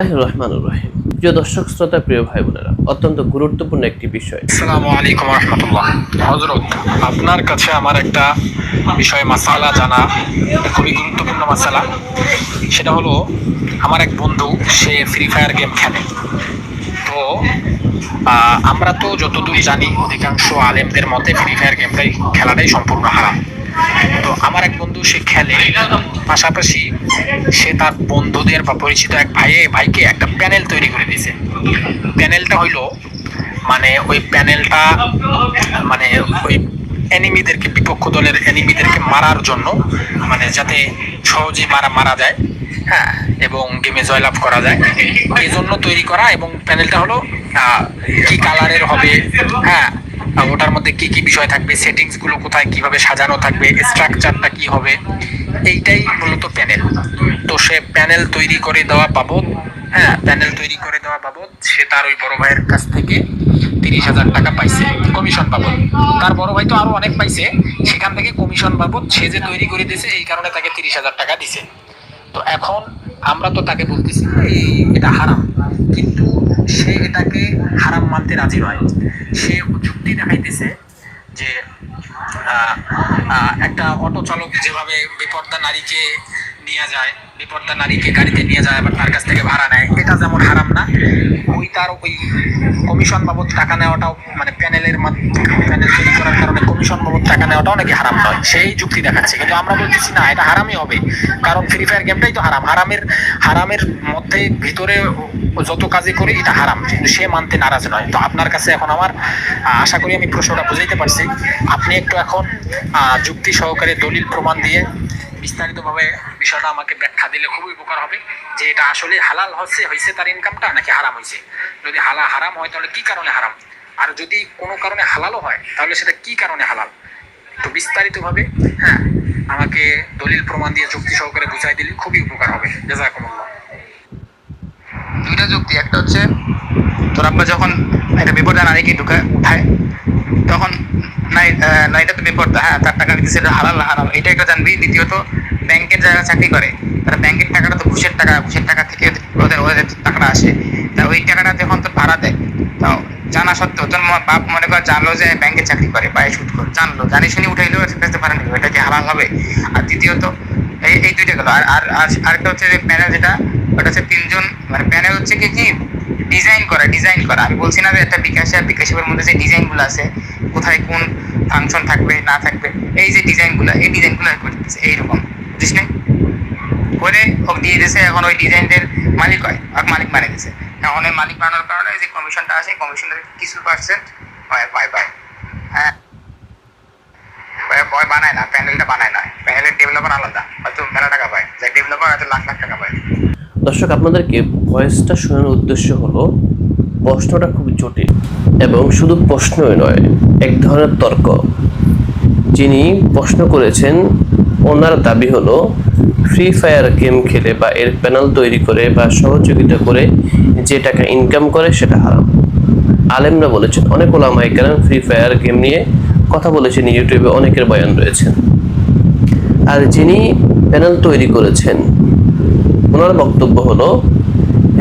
রহিম। প্রিয় ভাই অত্যন্ত গুরুত্বপূর্ণ একটি বিষয়। হজরত আপনার কাছে আমার একটা বিষয়, মাসালা জানা, খুবই গুরুত্বপূর্ণ মাসালা। সেটা হলো, আমার এক বন্ধু, সে ফ্রি ফায়ার গেম খেলে। তো আমরা তো যতদূর জানি, অধিকাংশ আলেমদের মতে ফ্রি ফায়ার গেমটাই খেলাটাই সম্পূর্ণ হারাম। তো আমার এক বন্ধু, সে খেলে। পাশাপাশি সে তার বন্ধুদের বা পরিচিত এক ভাইয়ে, ভাইকে একটা প্যানেল তৈরি করে দিয়েছে। প্যানেলটা হইল মানে ওই প্যানেলটা মানে ওই এনিমিদেরকে, বিপক্ষ দলের এনিমিদেরকে মারার জন্য মানে যাতে সহজেই মারা মারা যায় হ্যাঁ এবং গেমে জয়লাভ করা যায়। এই জন্য তৈরি করা, এবং প্যানেলটা হলো কি কালারের হবে হ্যাঁ ওটার মধ্যে কি কি বিষয় থাকবে সেটিংসগুলো কোথায়, কীভাবে সাজানো থাকবে স্ট্রাকচারটা কি হবে, এইটাই মূলত প্যানেল তো সে প্যানেল তৈরি করে দেওয়া বাবদ হ্যাঁ প্যানেল তৈরি করে দেওয়া বাবদ, সে তার ওই বড় ভাইয়ের কাছ থেকে তিরিশ হাজার টাকা পাইছে কমিশন বাবদ। তার বড় ভাই তো আরও অনেক পাইছে, সেখান থেকে কমিশন বাবদ সে যে তৈরি করে দিয়েছে, এই কারণে তাকে তিরিশ হাজার টাকা দিছে। তো এখন আমরা তো তাকে বলতেছি এটা হারাম। কিন্তু সে এটাকে হারাম মানতে রাজি নয়। সে যুক্তি দেখাইতেছে যে একটা অটো চালক যেভাবে বিপদটা নারীকে নিয়ে যায়, বিপদটা নারীকে গাড়িতে নিয়ে যায়, আবার তার কাছ থেকে ভাড়া নেয়, এটা যেমন হারাম না তার ওই কমিশন বাবদ টাকা নেওয়াটাও মানে প্যানেলের প্যানেল তৈরি করার কারণে কমিশন বাবদ টাকা নেওয়াটাও নাকি হারাম নয়। সেই যুক্তি দেখাচ্ছে। কিন্তু আমরা বলতেছি, না, এটা হারামই হবে। কারণ ফ্রি ফায়ার গেমটাই তো হারাম। হারামের হারামের মধ্যে ভিতরে যত কাজে করি, এটা হারাম। কিন্তু সে মানতে নারাজ নয়। তো আপনার কাছে এখন আমার আশা করি আমি প্রশ্নটা বুঝাইতে পারছি। আপনি একটু এখন যুক্তি সহকারে দলিল প্রমাণ দিয়ে বিস্তারিতভাবে বিষয়টা আমাকে ব্যাখ্যা দিলে খুবই উপকার হবে যে এটা আসলে হালাল হচ্ছে হয়েছে তার ইনকামটা নাকি হারাম হয়েছে যদি হালা, হারাম হয় তাহলে কি কারণে হারাম? আর যদি কোনো কারণে হালালও হয়, তাহলে সেটা কি কারণে হালাল? তো বিস্তারিতভাবে হ্যাঁ আমাকে দলিল প্রমাণ দিয়ে চুক্তি সহকারে বুঝাই দিলে খুবই উপকার হবে। জাজাকুমুল্লাহ। দুইটা যুক্তি, একটা হচ্ছে, তোর আব্বা যখন একটা বিপদ বিপদে নারীকে ঢুকে উঠায় তখন নাই আহ, তো বিপদ হ্যাঁ তার টাকা দিচ্ছে এটা হালাল না হারাম এটা একটা জানবি দ্বিতীয়ত ব্যাংকের যারা চাকরি করে তারা ব্যাংকের টাকাটা তো ঘুষের টাকা ঘুষের টাকা থেকে ওদের ওদের টাকাটা আসে। তা ওই টাকাটা যখন তোর ভাড়া দেয়। তো জানা সত্ত্বেও তোর বাপ মনে কর জানলো যে ব্যাংকে চাকরি করে বা সুদ করে। জানলো জানি শুনি উঠাইলেও বেঁচতে পারেনি এটা কি হালাল হবে? আর দ্বিতীয়ত এই দুইটা গেল। আর আর আর- আরেকটা হচ্ছে যে প্যানেল যেটা ওটা হচ্ছে তিনজন মানে প্যানেল হচ্ছে কি কি? ডিজাইন করা ডিজাইন করা। আমি বলছি না যে একটা বিকাশে আর বিকাশের মধ্যে যে ডিজাইনগুলো আছে, কোথায় কোন ফাংশন থাকবে, না থাকবে, এই যে ডিজাইনগুলো, এই ডিজাইনগুলো করতেছে, এইরকম। বুঝিস না করে ওকে দিয়ে দিয়েছে এখন ওই ডিজাইনের মালিক হয়, আর মালিক বানিয়ে দিয়েছে এখন ওই মালিক বানানোর কারণে যে কমিশনটা আসে কমিশনের কিছু পার্সেন্ট হয় পায় পায় হ্যাঁ। বানায় না প্যানেলটা বানায় না। প্যানেলের ডেভেলপার আলাদা, হয়তো মেলা টাকা পায়। যে ডেভেলপার হয়তো লাখ লাখ টাকা পায়। দর্শক, আপনাদেরকে ভয়েসটা শোনানোর উদ্দেশ্য হলো, প্রশ্নটা খুব জটিল এবং শুধু প্রশ্নই নয়, এক ধরনের তর্ক। যিনি প্রশ্ন করেছেন, ওনার দাবি হলো ফ্রি ফায়ার গেম খেলে বা এর প্যানেল তৈরি করে বা সহযোগিতা করে যে টাকা ইনকাম করে সেটা হারাম। আলেমরা বলেছেন, অনেক ওলামাই কেন ফ্রি ফায়ার গেম নিয়ে কথা বলেছেন, ইউটিউবে অনেকের বয়ান রয়েছেন আর যিনি প্যানেল তৈরি করেছেন ওনার বক্তব্য হলো,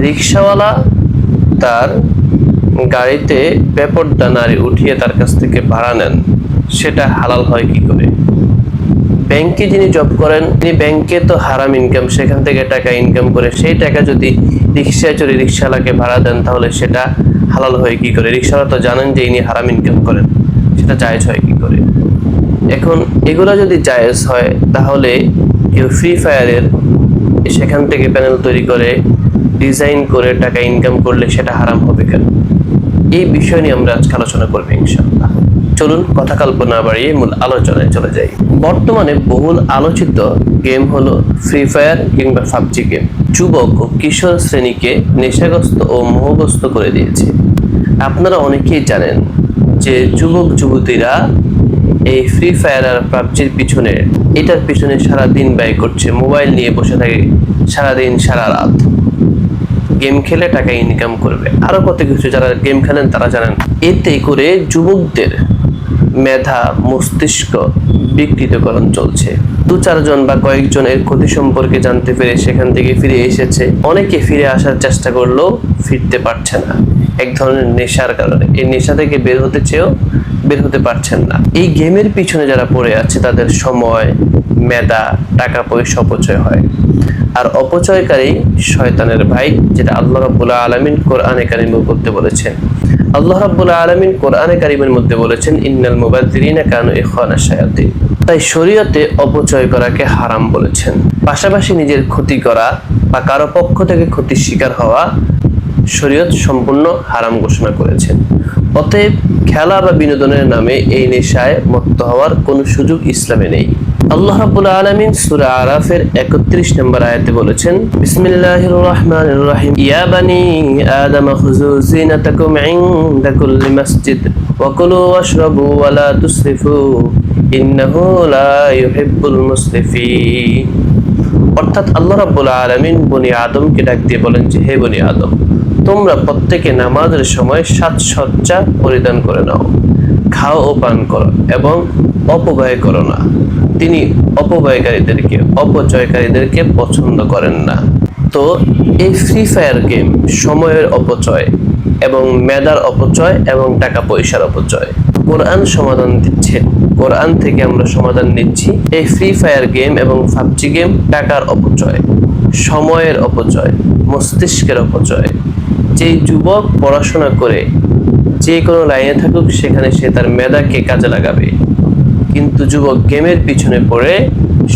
রিক্সাওয়ালা তার গাড়িতে বেপরদা নারী উঠিয়ে তার কাছ থেকে ভাড়া নেন, সেটা হালাল হয় কি করে? ব্যাংকে যিনি জব করেন, তিনি ব্যাংকে তো হারাম ইনকাম সেখান থেকে টাকা ইনকাম করে সেই টাকা যদি রিক্সায় চড়ে রিক্সাওয়ালাকে ভাড়া দেন, তাহলে সেটা হালাল হয় কি করে? রিক্সাওয়ালা তো জানেন যে ইনি হারাম ইনকাম করেন, সেটা জায়েজ হয় কি করে? এখন এগুলো যদি জায়েজ হয়, তাহলে কেউ ফ্রি ফায়ারের সেখান থেকে প্যানেল তৈরি করে ডিজাইন করে টাকা ইনকাম করলে সেটা হারাম হবে কেন? এই বিষয় নিয়ে আমরা আজকে আলোচনা করব ইনশাআল্লাহ। চলুন কথা কল্পনা বাড়িয়ে মূল আলোচনায় চলে যাই। বর্তমানে বহুল আলোচিত গেম হলো ফ্রি ফায়ার কিংবা পাবজি গেম যুবক ও কিশোর শ্রেণীকে নেশাগ্রস্ত ও মোহগ্রস্ত করে দিয়েছে। আপনারা অনেকেই জানেন যে যুবক যুবতীরা এই ফ্রি ফায়ার আর পাবজির পিছনে, এটার পিছনে সারা দিন ব্যয় করছে। মোবাইল নিয়ে বসে থাকে সারাদিন, সারা রাত। গেম খেলে টাকা ইনকাম করবে। আরও কত কিছু যারা গেম খেলেন তারা জানেন। এতে করে যুবকদের মেধা, মস্তিষ্ক বিকৃতকরণ চলছে। দু চারজন বা কয়েকজন এর ক্ষতি সম্পর্কে জানতে পেরে সেখান থেকে ফিরে এসেছে। অনেকে ফিরে আসার চেষ্টা করলেও ফিরতে পারছে না। এক ধরনের নেশার কারণে। এই নেশা থেকে বের হতে চেয়েও বের হতে পারছেন না। এই গেমের পিছনে যারা পড়ে আছে, তাদের সময়, মেধা টাকা পয়সা অপচয় হয়। আর অপচয়কারী শয়তানের ভাই, যেটা আল্লাহ রাব্বুল আলামিন কোরআনে কারিমে করতে বলেছেন। আল্লাহ রাব্বুল আলামিন কোরআনে কারিমের মধ্যে বলেছেন, ইন্নাল মুবাদ্দিরিনা কানু ইখওয়ানা শায়াতিন। তাই শরীয়তে অপচয় করাকে হারাম বলেছেন। পাশাপাশি নিজের ক্ষতি করা বা কারও পক্ষ থেকে ক্ষতির শিকার হওয়া শরীয়ত সম্পূর্ণ হারাম ঘোষণা করেছেন। অতএব খেলা বা বিনোদনের নামে এই নেশায় মত্ত হওয়ার কোনো সুযোগ ইসলামে নেই। আল্লাহ রাব্বুল আলামিন সূরা আরাফের 31 নম্বর আয়াতে বলেছেন, বিসমিল্লাহির রহমানির রহিম। ইয়া বানি আদম খুযু জিনাতাকুম ইনদা কুল্লি মাসজিদ ওয়া কুলু ওয়াশরাবু ওয়া লা তুসরিফু। ইন্নাহু লা ইউহিব্বুল মুসরিফিন। অর্থাৎ আল্লাহ রাব্বুল আলামিন বনি আদমকে ডাক দিয়ে বলেন যে, হে বনি আদম তোমরা প্রত্যেকে নামাজের সময় সাজসজ্জা পরিধান করে নাও। খাও ও পান করো এবং অপব্যয় করো না। তিনি অপব্যয়কারীদেরকে, অপচয়কারীদেরকে পছন্দ করেন না। তো এই ফ্রি ফায়ার গেম সময়ের অপচয় এবং মেধার অপচয় এবং টাকা পয়সার অপচয়। কোরআন সমাধান দিচ্ছে। কোরআন থেকে আমরা সমাধান নিচ্ছি। এই ফ্রি ফায়ার গেম এবং পাবজি গেম টাকার অপচয়, সময়ের অপচয়, মস্তিষ্কের অপচয়। যেই যুবক পড়াশোনা করে, যে কোনো লাইনে থাকুক, সেখানে সে তার মেধাকে কাজে লাগাবে। কিন্তু যুবক গেমের পিছনে পড়ে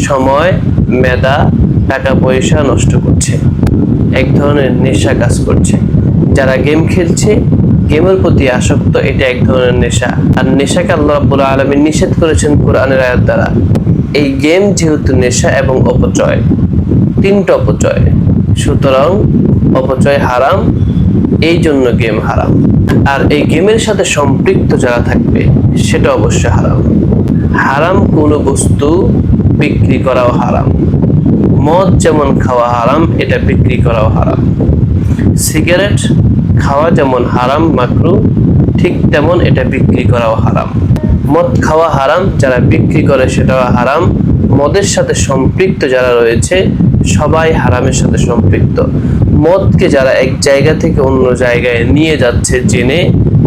সময়, মেধা, টাকা, পয়সা নষ্ট করছে। এক ধরনের নেশা কাজ করছে। যারা গেম খেলছে গেমের প্রতি আসক্ত, এটা এক ধরনের নেশা। আর নেশাকে আল্লাহ রাব্বুল আলামিন নিষেধ করেছেন কোরআনের আয়াত দ্বারা। এই গেম যেহেতু নেশা এবং অপচয়, তিনটা অপচয়। সুতরাং অপচয় হারাম, এই জন্য গেম হারাম। আর এই গেমের সাথে সম্পৃক্ত যারা থাকবে, সেটা অবশ্যই হারাম। হারাম কোনো বস্তু বিক্রি করাও হারাম। মদ যেমন খাওয়া হারাম, এটা বিক্রি করাও হারাম। সিগারেট খাওয়া যেমন হারাম, মাকরু, ঠিক তেমন এটা বিক্রি করাও হারাম। মদ খাওয়া হারাম, যারা বিক্রি করে সেটাও হারাম। মদের সাথে সম্পৃক্ত যারা রয়েছে, সবাই হারামের সাথে সম্পৃক্ত। মদকে যারা এক জায়গা থেকে অন্য জায়গায় নিয়ে যাচ্ছে জেনে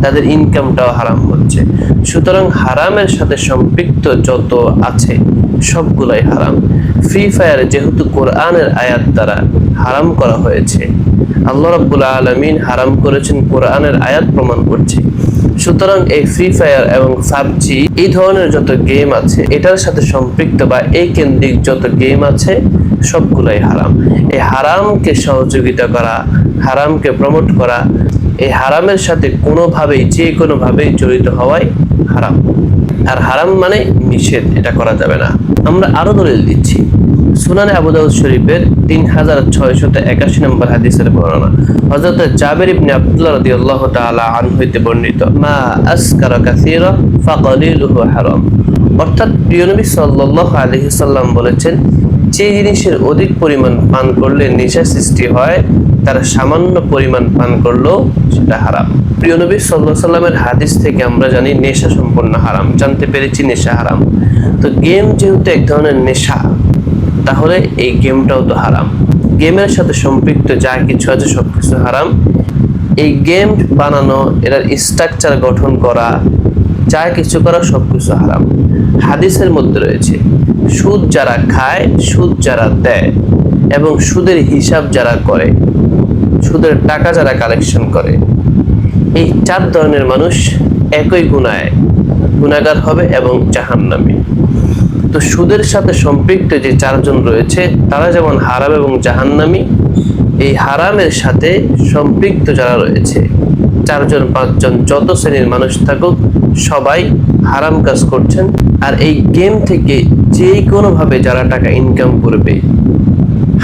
তাদের ইনকামটাও হারাম হচ্ছে। সুতরাং হারামের সাথে সম্পৃক্ত যত আছে সবগুলাই হারাম। ফ্রি ফায়ার যেহেতু কোরআনের আয়াত দ্বারা হারাম করা হয়েছে, আল্লাহ রাব্বুল আলামিন হারাম করেছেন কোরআনের আয়াত প্রমাণ করছে। সুতরাং এই ফ্রি ফায়ার এবং পাবজি এই ধরনের যত গেম আছে, এটার সাথে সম্পৃক্ত বা এই কেন্দ্রিক যত গেম আছে, সবগুলাই হারাম। এই হারামকে সহযোগিতা করা, হারামকে প্রমোট করা এই হারামের সাথে কোনোভাবেই, যে কোনোভাবেই জড়িত হওয়াই হারাম। আর হারাম মানে নিষেধ, এটা করা যাবে না। আমরা আরও দলিল দিচ্ছি। সুনানে আবু শরীফের তিন হাজার ছয়শত একাশি নম্বর হাদিসের বর্ণনা। হযরত জাবের ইবনে আব্দুল্লাহ রাদিয়াল্লাহু তাআলা আনহু হইতে বর্ণিত, মা আসকারা কাসীরা ফাকালিলুহু হারাম। অর্থাৎ প্রিয় নবী সাল্লাম বলেছেন যে জিনিসের অধিক পরিমাণ পান করলে নেশা সৃষ্টি হয়, তার সামান্য পরিমাণ পান করলেও সেটা হারাম। প্রিয় নবী সাল্লাহ সাল্লামের হাদিস থেকে আমরা জানি নেশা সম্পূর্ণ হারাম। জানতে পেরেছি নেশা হারাম। তো গেম যেহেতু এক ধরনের নেশা, তাহলে এই গেমটাও তো হারাম। গেমের সাথে সম্পৃক্ত যা কিছু আছে সব কিছু হারাম। এই গেম বানানো, এটার স্ট্রাকচার গঠন করা, যা কিছু করা সব কিছু হারাম। হাদিসের মধ্যে রয়েছে সুদ যারা খায়, সুদ যারা দেয় এবং সুদের হিসাব যারা করে, সুদের টাকা যারা কালেকশন করে, এই চার ধরনের মানুষ একই গুণায় গুণাগার হবে এবং জাহান্নামী। তো সুদের সাথে সম্পৃক্ত যে চারজন রয়েছে, তারা যেমন হারাম এবং জাহান্নামী, এই হারামের সাথে সম্পৃক্ত যারা রয়েছে, চারজন, পাঁচজন যত শ্রেণির মানুষ থাকুক, সবাই হারাম কাজ করছেন। আর এই গেম থেকে যে কোনোভাবে যারা টাকা ইনকাম করবে,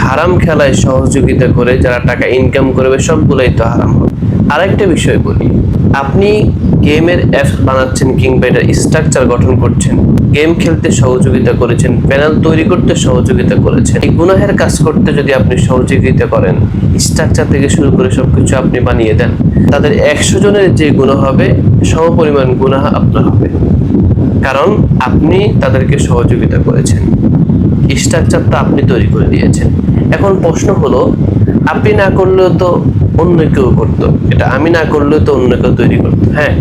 হারাম খেলায় সহযোগিতা করে যারা টাকা ইনকাম করবে, সবগুলোই তো হারাম হবে। আরেকটা বিষয় বলি। আপনি গেমের অ্যাপস বানাচ্ছেন কিংবা এটার স্ট্রাকচার গঠন করছেন গেম খেলতে সহযোগিতা করেছেন প্যানেল তৈরি করতে সহযোগিতা করেছেন, এই গুনাহের কাজ করতে যদি আপনি সহযোগিতা করেন স্ট্রাকচার থেকে শুরু করে সবকিছু আপনি বানিয়ে দেন, তাদের একশো জনের যে গুণ হবে, সমপরিমাণ গুনাহ আপনার হবে। কারণ আপনি তাদেরকে সহযোগিতা করেছেন। স্ট্রাকচারটা আপনি তৈরি করে দিয়েছেন। এখন প্রশ্ন হলো আপনি না করলেও তো অন্য কেউ করতো। এটা আমি না করলেও তো অন্য কেউ তৈরি করতো। হ্যাঁ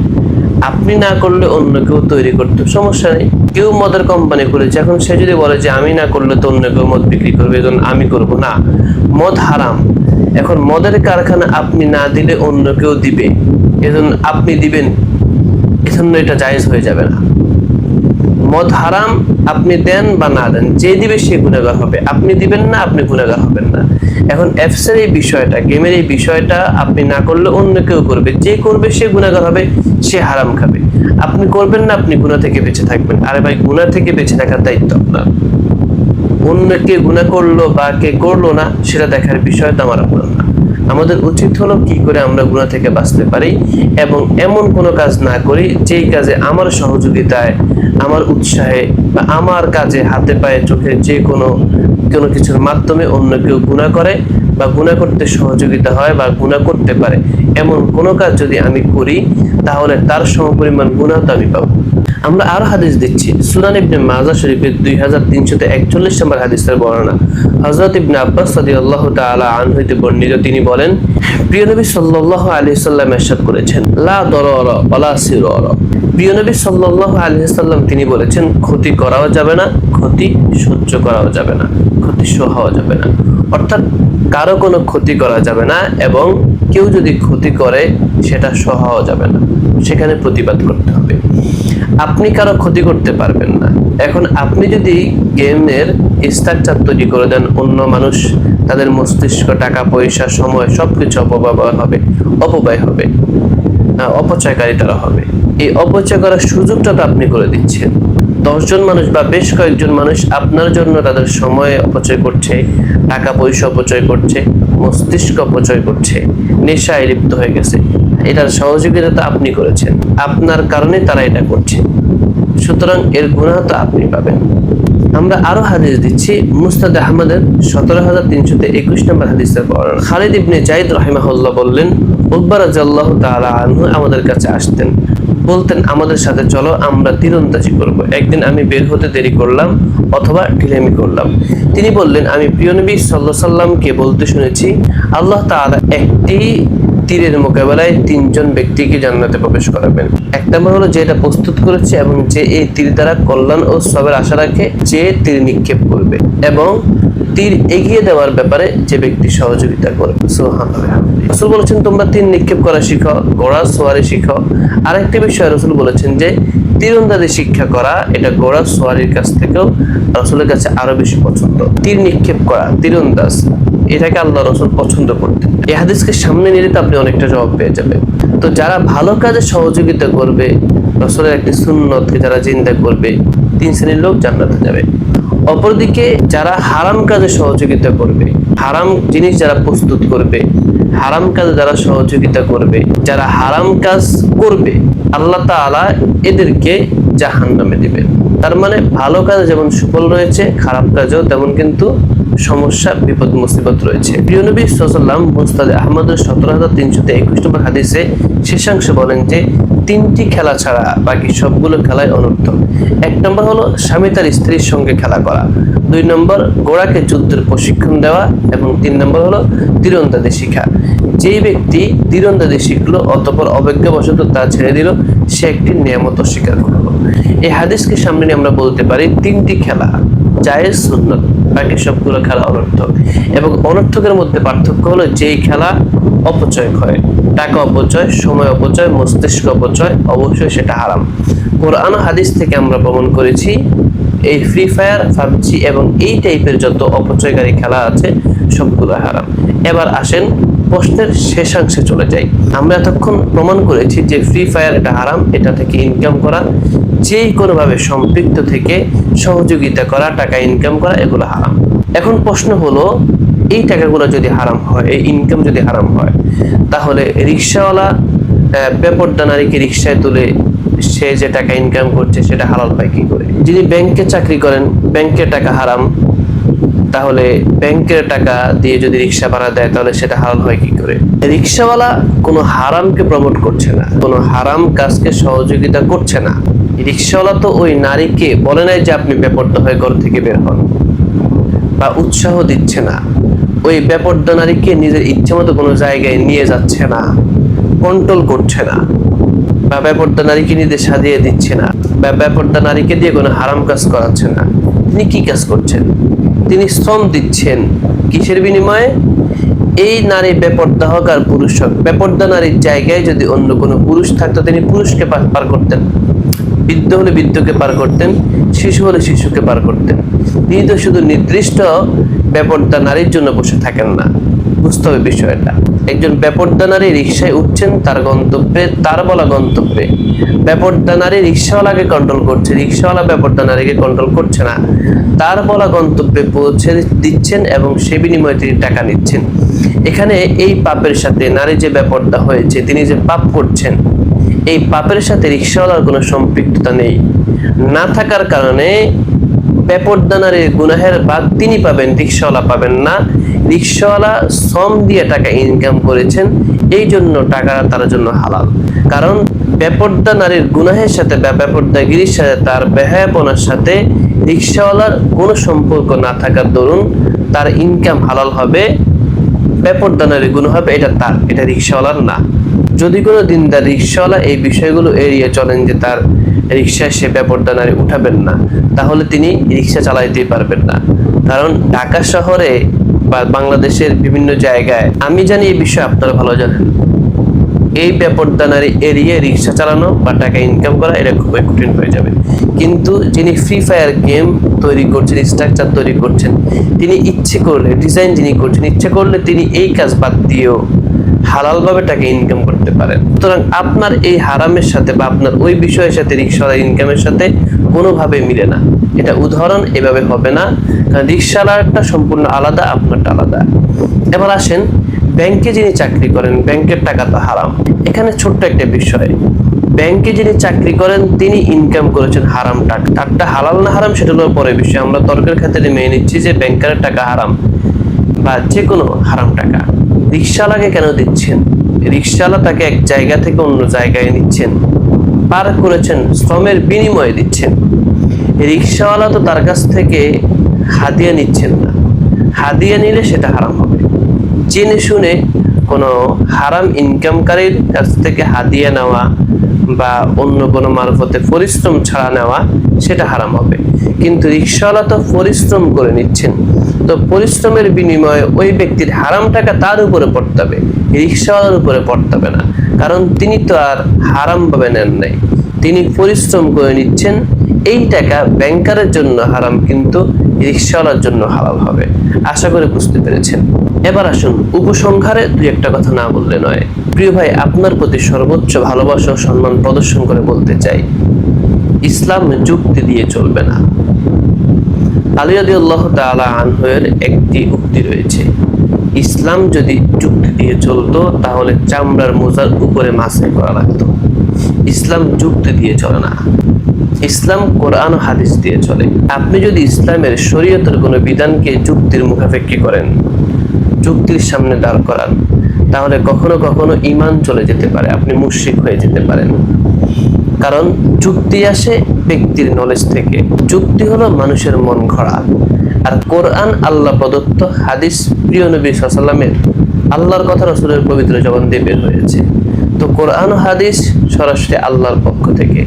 আপনি না করলে অন্য কেউ তৈরি করতো। সমস্যা নেই। কেউ মদের কোম্পানি করেছে। এখন সে যদি বলে যে আমি না করলে তো অন্য কেউ মদ বিক্রি করবে এখন আমি করব। না, মদ হারাম। এখন মদের কারখানা আপনি না দিলে অন্য কেউ দিবে। এজন্য আপনি দিবেন। এজন্য এটা জায়েজ হয়ে যাবে না। মদ হারাম আপনি দেন বা না দেন, যে দিবে সে গুণাগার হবে। আপনি দিবেন না, আপনি গুণাগার হবেন না। এখন অ্যাপসের এই বিষয়টা গেমের এই বিষয়টা আপনি না করলে অন্য কেউ করবে। যে করবে সে গুণাগার হবে, সে হারাম খাবে। আপনি করবেন না, আপনি গুণা থেকে বেঁচে থাকবেন। আরে ভাই গুণা থেকে বেঁচে থাকার দায়িত্ব আপনার। অন্য কে গুণা করল বা কে করল না, সেটা দেখার বিষয় তো আমার আপনার। আমাদের উচিত হলো কি করে আমরা গুণা থেকে বাঁচতে পারি এবং এমন কোনো কাজ না করি যেই কাজে আমার সহযোগিতায়, আমার উৎসাহে বা আমার কাজে হাতে পায়ে চোখে যে কোনো কোনো কিছুর মাধ্যমে অন্য কেউ গুণা করে বা গুণা করতে সহযোগিতা হয় বা গুণা করতে পারে, এমন কোনো কাজ যদি আমি করি তাহলে তার সমপরিমাণ গুণা তো আমি পাবো। আমরা আরও হাদিস দিচ্ছি সুনান ইবনে মাজা শরীফের দুই হাজার তিনশোতে একচল্লিশ নম্বর হাদিসের বর্ণনা। হজরত ইবনে আব্বাস রাদিয়াল্লাহু তাআলা আন হইতে বর্ণিত তিনি বলেন, প্রিয় নবী সাল্লাল্লাহু আলাইহি সাল্লাম ইরশাদ করেছেন, লা দরর ওয়ালা সিরর। প্রিয় নবী সাল্লাল্লাহু আলাইহি সাল্লাম তিনি বলেছেন, ক্ষতি করাও যাবে না, ক্ষতি সহ্য করাও যাবে না, ক্ষতি সহাও যাবে না। কারও কোনো ক্ষতি করা যাবে না এবং কেউ যদি ক্ষতি করে, সেটা সহাও যাবে না। সেখানে প্রতিবাদ করতে হবে। আপনি কারও ক্ষতি করতে পারবেন না। এখন আপনি যদি গেমের স্ট্রাকচার তৈরি করে দেন, অন্য মানুষ, তাদের মস্তিষ্ক, টাকা, পয়সা, সময়, সবকিছু অপব্যবহার হবে, অপব্যয় হবে অপচয়কারী তারা হবে। এই অপচয় করার সুযোগটা তো আপনি করে দিচ্ছেন। দশজন মানুষ বা বেশ কয়েকজন মানুষ আপনার জন্য তাদের সময় অপচয় করছে, টাকা পয়সা অপচয় করছে, মস্তিষ্ক অপচয় করছে, নেশায় লিপ্ত হয়ে গেছে। এটার সহযোগিতা তো আপনি করেছেন। আপনার কারণে তারা এটা করছে। সুতরাং এর গুণা তো আপনি পাবেন। আমরা আরও হাদিস দিচ্ছি, মুস্তাদ আহমদের সতেরো হাজার তিনশোতে একুশ নম্বর হাদিসের বর্ণনা। খালিদ ইবনে জাইদ রহিমাহুল্লাহ বললেন উকবার রাজাল্লাহ তাআলা আনহু আমাদের কাছে আসতেন। বলতেন আমাদের সাথে, চলো আমরা তীরন্দাজি করব। একদিন আমি বের হতে দেরি করলাম অথবা ঢিলেমি করলাম। তিনি বললেন, আমি প্রিয় নবী সাল্লাহ সাল্লামকে বলতে শুনেছি, আল্লাহ তাআলা একটি তীরের মোকাবেলায় তিনজন ব্যক্তিকে জান্নাতে প্রবেশ করাবেন। এক নম্বর হলো যে এটা প্রস্তুত করেছে এবং যে এই তীর দ্বারা কল্যাণ ও সবের আশা রাখে, যে তীর নিক্ষেপ করবে এবং তীর এগিয়ে দেওয়ার ব্যাপারে যে ব্যক্তি সহযোগিতা করবে রসুল বলেছেন, তোমরা তীর নিক্ষেপ করা শিখো, ঘোড়া, সোয়ারি শিখো। আরেকটি বিষয় রসুল বলেছেন যে, তীরন্দাজি শিক্ষা করা, এটা ঘোড়া, সোয়ারির কাছ থেকেও রসুলের কাছে আরও বেশি পছন্দ। তীর নিক্ষেপ করা, তীরন্দাজ, এটাকে আল্লাহ রসুল পছন্দ করতেন। এই হাদিসকে সামনে নিলে তো আপনি অনেকটা জবাব পেয়ে যাবেন। তো যারা ভালো কাজে সহযোগিতা করবে, রসুলের একটি সুন্নতকে যারা চিন্তা করবে, তিন শ্রেণির লোক জান্নাতে যাবে। অপরদিকে যারা হারাম কাজে সহযোগিতা করবে, হারাম জিনিস যারা প্রস্তুত করবে, হারাম কাজে যারা সহযোগিতা করবে, যারা হারাম কাজ করবে, আল্লাহ তালা এদেরকে জাহান নামে দিবে তার মানে ভালো কাজে যেমন সুফল রয়েছে, খারাপ কাজেও তেমন কিন্তু সমস্যা, বিপদ, মুসিবত রয়েছে। প্রিয় নবী সাল্লাম মুস্তাদ আহমদের সতেরো হাজার তিনশোতে একুশ নম্বর হাদিসে শেষাংশে বলেন যে, তিনটি খেলা ছাড়া বাকি সবগুলো খেলায় অনর্থক এক নম্বর হলো স্বামী তার স্ত্রীর সঙ্গে খেলা করা। দুই নম্বর গোড়াকে যুদ্ধের প্রশিক্ষণ দেওয়া। এবং তিন নম্বর হলো তীরন্দাজি শিখা। যেই ব্যক্তি তীরন্দাজি শিখলো অতপর অবজ্ঞাবশত তা ছেড়ে দিল, সে একটি নিয়ামত স্বীকার করল। এই হাদিসকে সামনে নিয়ে আমরা বলতে পারি তিনটি খেলা, জায়েজ, সুন্নত, বাকি সবগুলো খেলা অনর্থক। এবং অনর্থকের মধ্যে পার্থক্য হলো যেই খেলা অপচয় হয় টাকা অপচয়, সময় অপচয়, মস্তিষ্ক অপচয়, অবশ্যই সেটা হারাম। কোরআন হাদিস থেকে আমরা প্রমাণ করেছি, এই ফ্রি ফায়ার পাবজি এবং এই টাইপের যত অপচয়কারী খেলা আছে, সবগুলো হারাম। এবার আসেন প্রশ্নের শেষাংশে চলে যাই। আমরা এতক্ষণ প্রমাণ করেছি যে ফ্রি ফায়ার এটা হারাম, এটা থেকে ইনকাম করা, যেই কোনোভাবে সম্পৃক্ত থেকে সহযোগিতা করা, টাকা ইনকাম করা, এগুলো হারাম। এখন প্রশ্ন হলো, এই টাকাগুলো যদি হারাম হয়, এই ইনকাম যদি হারাম হয়, তাহলে রিক্সাওয়ালা বেপরদা নারীকে রিক্সায় তুলে সে যে টাকা ইনকাম করছে, সেটা হালাল পায় কি করে? যিনি ব্যাংকে চাকরি করেন ব্যাংকে টাকা হারাম তাহলে ব্যাংকের টাকা দিয়ে যদি রিক্সা ভাড়া দেয়, তাহলে সেটা হারাম হয় কি করে? রিক্সাওয়ালা কোনো হারামকে প্রমোট করছে না, কোনো হারাম কাজকে সহযোগিতা করছে না। রিক্সাওয়ালা তো ওই নারীকে বলে নাই যে আপনি বেপর্দা হয়ে ঘর থেকে বের হন বা উৎসাহ দিচ্ছে না। ওই বেপর্দা নারীকে নিজের ইচ্ছে মতো কোনো জায়গায় নিয়ে যাচ্ছে না কন্ট্রোল করছে না বা বেপর্দা নারীকে নিজে সাজিয়ে দিচ্ছে না বা বেপর্দা নারীকে দিয়ে কোনো হারাম কাজ করাচ্ছে না। তিনি কি কাজ করছেন? তিনি শ্রম দিচ্ছেন। কিসের বিনিময়ে? এই নারী বেপর্দা হোক আর পুরুষ হোক বেপর্দা নারীর জায়গায় যদি অন্য কোনো পুরুষ থাকতো, তিনি পুরুষকে পার- করতেন। বৃদ্ধ হলে বৃদ্ধকে পার করতেন, শিশু হলে শিশুকে পার করতেন। তিনি তো শুধু নির্দিষ্ট বেপর্দা নারীর জন্য বসে থাকেন না। বুঝতে হবে বিষয়টা। একজন বেপর্দা নারী রিক্সায় উঠছেন তার গন্তব্যে, তার বলা গন্তব্যে। বেপর্দা নারী রিক্সাওয়ালাকে কন্ট্রোল করছে রিক্সাওয়ালা বেপর্দা কন্ট্রোল করছে না। তার বলা গন্তব্যে পৌঁছে দিচ্ছেন এবং সে বিনিময়ে তিনি টাকা নিচ্ছেন। এখানে এই পাপের সাথে নারী যে বেপর্দা হয়েছে, তিনি যে পাপ করছেন, এই পাপের সাথে রিক্সাওয়ালার কোনো সম্পৃক্ততা নেই। না থাকার কারণে বেপরদানারের গুনাহের ভাগ তিনি পাবেন, রিক্সাওয়ালা পাবেন না। রিক্সাওয়ালা শ্রম দিয়ে টাকা ইনকাম করেছেন এই জন্য টাকা তার জন্য হালাল। কারণ বেপর্দা নারীর গুনাহের সাথে বেপর্দাগিরির সাথে, তার বেহায়াপনার সাথে রিক্সাওয়ালার কোনো সম্পর্ক না থাকার দরুন তার ইনকাম হালাল হবে। বেপরদানের গুণ হবে এটা তার, এটা রিক্সাওয়ালার না। যদি কোনো দিনদার রিক্সাওয়ালা এই বিষয়গুলো এড়িয়ে চলেন যে তার রিক্সায় সে বেপরদানারে উঠাবেন না, তাহলে তিনি রিক্সা চালাইতেই পারবেন না। কারণ ঢাকা শহরে বা বাংলাদেশের বিভিন্ন জায়গায়, আমি জানি এই বিষয়ে আপনারা ভালো জানেন। এই বেপরদানারি এড়িয়ে রিক্সা চালানো বা টাকা ইনকাম করা, এটা খুবই কঠিন হয়ে যাবে। কিন্তু যিনি ফ্রি ফায়ার গেম তৈরি করছেন স্ট্রাকচার তৈরি করছেন, তিনি ইচ্ছে করলে ডিজাইন যিনি করছেন, ইচ্ছে করলে তিনি এই কাজ বাদ দিয়েও হালালভাবে টাকা ইনকাম করতে পারেন। সুতরাং আপনার এই হারামের সাথে বা আপনার ওই বিষয়ের সাথে, রিক্সাওয়ালা ইনকামের সাথে কোনোভাবে মিলে না। এটা উদাহরণ, এভাবে হবে না। কারণ রিক্সাওয়ালারটা সম্পূর্ণ আলাদা, আপনারটা আলাদা। এবার আসেন ব্যাংকে যিনি চাকরি করেন, ব্যাংকের টাকা তো হারাম। এখানে ছোট্ট একটা বিষয়। ব্যাংকে যিনি চাকরি করেন, তিনি ইনকাম করেছেন হারাম টাকা। তারটা হালাল না হারাম সেটা হলো পরে বিষয়। আমরা তর্কের ক্ষেত্রে মেনে নিচ্ছি যে ব্যাংকের টাকা হারাম বা যে কোনো হারাম টাকা। রিক্সাওয়ালাকে কেন দিচ্ছেন? রিক্সাওয়ালা তাকে এক জায়গা থেকে অন্য জায়গায় নিচ্ছেন। পার করেছেন, শ্রমের বিনিময়ে দিচ্ছেন। রিক্সাওয়ালা তো তার কাছ থেকে হাদিয়া নিচ্ছেন না। হাদিয়া নিলে সেটা হারাম হবে। জেনে শুনে কোনো হারাম ইনকামকারীর কাছ থেকে হাদিয়া নেওয়া বা অন্য কোনো মারফতে পরিশ্রম ছাড়া নেওয়া, সেটা হারাম হবে। কিন্তু রিক্সাওয়ালা তো পরিশ্রম করে নিচ্ছেন। তো পরিশ্রমের বিনিময়ে ওই ব্যক্তির হারাম টাকা তার উপরে পড়তে হবে রিক্সাওয়ালার উপরে পড়তে হবে না। কারণ তিনি তো আর হারাম ভাবে নেন নাই। তিনি পরিশ্রম করে নিচ্ছেন, এই টাকা ব্যাংকারের জন্য হারাম, কিন্তু রিক্সাওয়ালার জন্য হারাম হবে। আশা করে বুঝতে পেরেছেন। এবার আসুন, উপসংহারে দুই একটা কথা না বললে নয়। প্রিয় ভাই, আপনার প্রতি সর্বোচ্চ ভালোবাসা ও সম্মান প্রদর্শন করে বলতে চাই, ইসলাম যুক্তি দিয়ে চলবে না। আলী আল্লাহ তালা আনহের একটি উক্তি রয়েছে, ইসলাম যদি যুক্তি দিয়ে চলতো, তাহলে চামড়ার মোজার উপরে মাসে করা লাগতো। ইসলাম যুক্তি দিয়ে চলে না। ইসলাম কোরআন হাদিস দিয়ে চলে। আপনি যদি ইসলামের শরীয়তের কোনো বিধানকে যুক্তির মুখাপেক্ষি করেন যুক্তির সামনে দাঁড় করান। তাহলে কখনো কখনো ইমান চলে যেতে পারে, আপনি মুশ্রিক হয়ে যেতে পারেন। কারণ যুক্তি আসে ব্যক্তির নলেজ থেকে। যুক্তি হলো মানুষের মন ঘোরা আর কোরআন আল্লাহ প্রদত্ত হাদিস প্রিয় নবী সাল্লামের আল্লাহর কথা রসুলের পবিত্র জবান দিয়ে বের হয়েছে। তো কোরআন হাদিস সরাসরি আল্লাহর পক্ষ থেকে।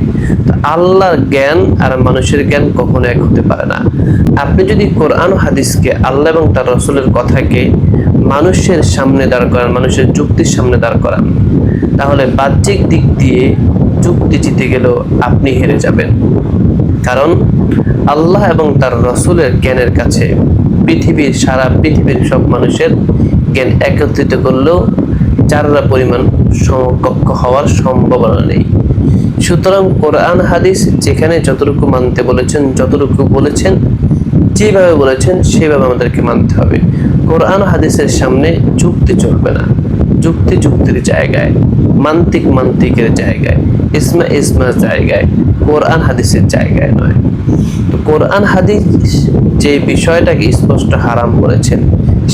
আল্লাহর জ্ঞান আর মানুষের জ্ঞান কখনো এক হতে পারে না। আপনি যদি কোরআন হাদিসকে আল্লাহ এবং তার রসুলের কথাকে মানুষের সামনে দাঁড় করান, মানুষের যুক্তির সামনে দাঁড় করান, তাহলে বাহ্যিক দিক দিয়ে যুক্তি জিতে গেলেও আপনি হেরে যাবেন। কারণ আল্লাহ এবং তার রসুলের জ্ঞানের কাছে পৃথিবীর, সারা পৃথিবীর সব মানুষের জ্ঞান একত্রিত করলেও চাররা পরিমাণ সমকক্ষ হওয়ার সম্ভাবনা নেই। সুতরাং কোরআন হাদিস যেখানে যতটুকু মানতে বলেছেন, যতটুকু বলেছেন, যেভাবে বলেছেন, সেভাবে আমাদেরকে মানতে হবে। কোরআন হাদিসের সামনে যুক্তি চলবে না। যুক্তি যুক্তির জায়গায়, মান্তিক মান্তিকের জায়গায়, ইসমা ইসমার জায়গায়, কোরআন হাদিসের জায়গায় নয়। কোরআন হাদিস যে বিষয়টাকে স্পষ্ট হারাম করেছেন,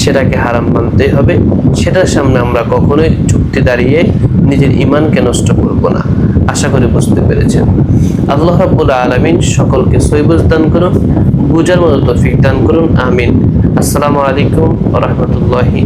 সেটাকে হারাম মানতেই হবে। সেটার সামনে আমরা কখনোই চুক্তি দাঁড়িয়ে নিজের ইমানকে নষ্ট করব না। আশা করি বুঝতে পেরেছেন। আল্লাহ রাব্বুল আলামিন সকলকে সৈবুজ দান করুন, বুঝার মতো তৌফিক দান করুন। আমিন। আসসালামু আলাইকুম রাহমাতুল্লাহি